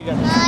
Hi வந்து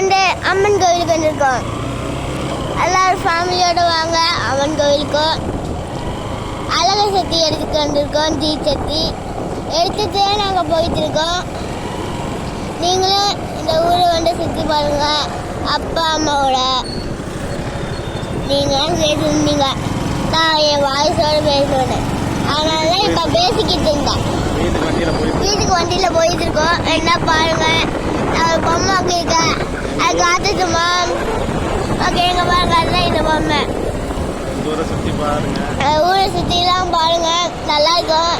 வந்து அம்மன் கோவிலுக்கு வந்திருக்கோம். எல்லாரும் ஃபேமிலியோடு வாங்க அம்மன் கோவிலுக்கு அழகு சக்தி எடுத்துட்டு வந்திருக்கோம் தீ சக்தி எடுத்துட்டு நாங்கள் போயிட்டு இருக்கோம் நீங்களும் இந்த ஊரை வந்து சுற்றி பாருங்க அப்பா அம்மாவோட நீங்கள் பேசியிருந்தீங்க நான் என் வாய்ஸோடு பேசுவேன் அதனால தான் இப்போ பேசிக்கிட்டு இருந்தேன் வீட்டுக்கு வண்டியில் போயிட்டு இருக்கோம். என்ன பாருங்க நான் பொம்மை வச்சிருக்கேன் அது காத்துச்சுமா ஓகே எங்க பாருங்க அதுதான் இந்த பொம்மை. தூரம் சுற்றி பாருங்க. ஊரை சுத்திலாம் பாருங்க. நல்லா இருக்கும்.